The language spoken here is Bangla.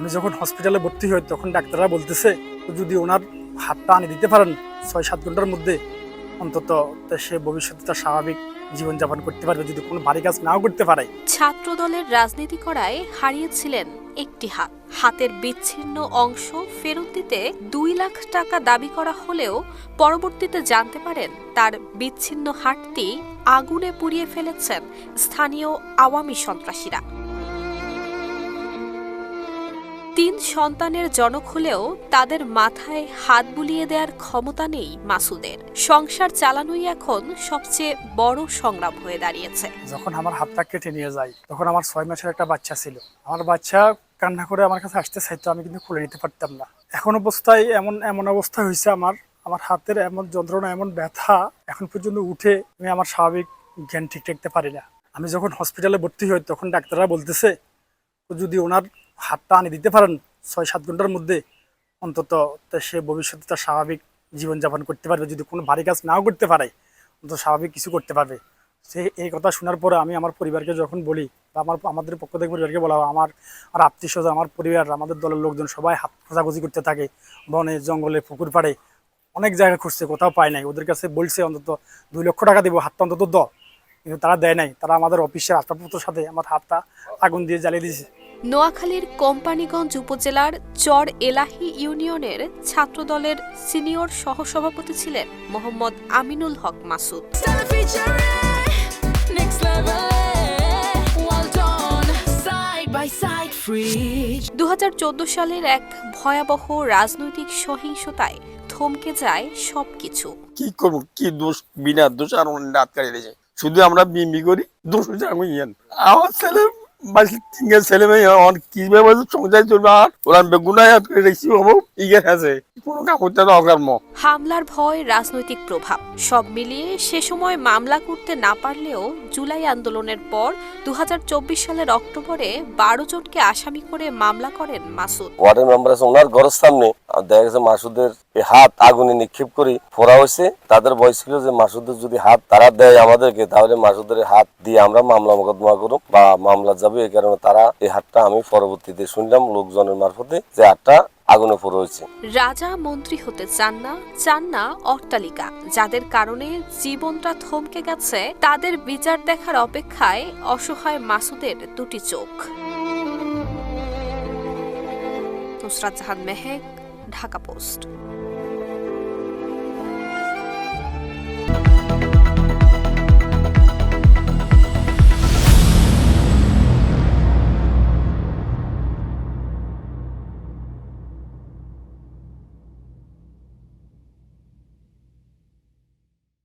আমি যখন হসপিটালে ভর্তি হই, তখন ডাক্তাররা বলতেছে, যদি ওনার হাতটা আনি দিতে পারেন ছয় সাত ঘণ্টার মধ্যে অন্তত সে ভবিষ্যতে তার স্বাভাবিক জীবনযাপন করতে পারবে, যদি কোনো বাড়ি কাজ নাও করতে পারে। ছাত্রদলের রাজনীতি করায় হারিয়েছিলেন একটি হাত। হাতের বিচ্ছিন্ন অংশ ফেরত দিতে দুই লাখ টাকা দাবি করা হলেও পরবর্তীতে জানতে পারেন তার বিচ্ছিন্ন হাতটি আগুনে পুড়িয়ে ফেলেছেন স্থানীয় আওয়ামী সন্ত্রাসীরা। তিন সন্তানের জনক হলেও তাদের মাথায় হাত বুলিয়ে দেওয়ার ক্ষমতা নেই মাসুদের। সংসার চালানোই এখন সবচেয়ে বড় সংগ্রাম হয়ে দাঁড়িয়েছে। যখন আমার হাতটা কেটে নিয়ে যায়, তখন আমার ছয় মাসের একটা বাচ্চা ছিল। আমার বাচ্চা কান্না করে আমার কাছে আসতে চাইতো, আমি কিন্তু খুলে নিতে পারতাম না। এখন অবস্থায় এমন এমন অবস্থা হয়েছে আমার। আমার হাতের এমন যন্ত্রণা, এমন ব্যথা এখন পর্যন্ত উঠে আমি আমার স্বাভাবিক জ্ঞান ঠিক রাখতে পারি না। আমি যখন হসপিটালে ভর্তি হই, তখন ডাক্তাররা বলতেছে যদি ওনার হাতটা আনি দিতে পারেন ছয় সাত ঘণ্টার মধ্যে, অন্তত সে ভবিষ্যতে তার স্বাভাবিক জীবনযাপন করতে পারবে। যদি কোনো ভারী কাজ নাও করতে পারে, অন্তত স্বাভাবিক কিছু করতে পারবে। সে এই কথা শোনার পরে আমি আমার পরিবারকে যখন বলি বা আমার, আমাদের পক্ষ থেকে পরিবারকে বলা আমার আর আত্মীয় স্বজন, আমার পরিবার, আমাদের দলের লোকজন সবাই হাত খোঁজাখুঁজি করতে থাকে। বনে, জঙ্গলে, পুকুর পাড়ে, অনেক জায়গায় খুঁজছে, কোথাও পায় নাই। ওদের কাছে বলছে, অন্তত দুই লক্ষ টাকা দেবো, হাতটা অন্তত দ। কিন্তু তারা দেয় নাই। তারা আমাদের অফিসের আসবাবপত্রের সাথে আমার হাতটা আগুন দিয়ে জ্বালিয়ে দিয়েছে। নোয়াখালীর কোম্পানিগঞ্জ উপজেলার চর এলাহি ইউনিয়নের ছাত্রদলের সিনিয়র সহসভাপতি ছিলেন মোহাম্মদ আমিনুল হক মাসুদ. দু সালের এক ভয়াবহ রাজনৈতিক সহিংসতায় থমকে যায় সবকিছু। কি করব? কি দোষ? বিনা দোষ আর রাত শুধু আমরা বিমি করি, দোষ আমার ছেলে তিনটা ছেলে মেয়ে আমার কীভাবে সংসার চলবে আর? ওরা বেগুনায় হব আছে কোনো অকর্ম হামলার ভয় রাজনৈতিক প্রভাব সব মিলিয়ে সে সময় মামলা করতে না পারলেও জুলাই আন্দোলনের পর দু সালের অক্টোবরে বারো জনকে আসামি করে মামলা করেন মাসুদ। ওয়ার্ডের মেম্বার আছে ওনার ঘরের সামনে আর দেখা গেছে মাসুদের হাত আগুনে নিক্ষেপ করে ফোড়া হয়েছে। তাদের বয়স ছিল যে মাসুদের যদি হাত তারা দেয় আমাদেরকে তাহলে মাসুদের হাত দিয়ে আমরা মামলা মোকদ্দমা করব বা মামলা যাবে এই কারণে তারা এই হাতটা আমি পরবর্তীতে শুনলাম লোকজনের মারফতে যে হাতটা আগুনে পড়ে হয়েছে। রাজা, মন্ত্রী হতে চান না চান না অট্টালিকা। যাদের কারণে জীবনটা থমকে গেছে, তাদের বিচার দেখার অপেক্ষায় অসহায় মাসুদের দুটি চোখ। নুসরাত জাহান মেহেক, ঢাকা পোস্ট।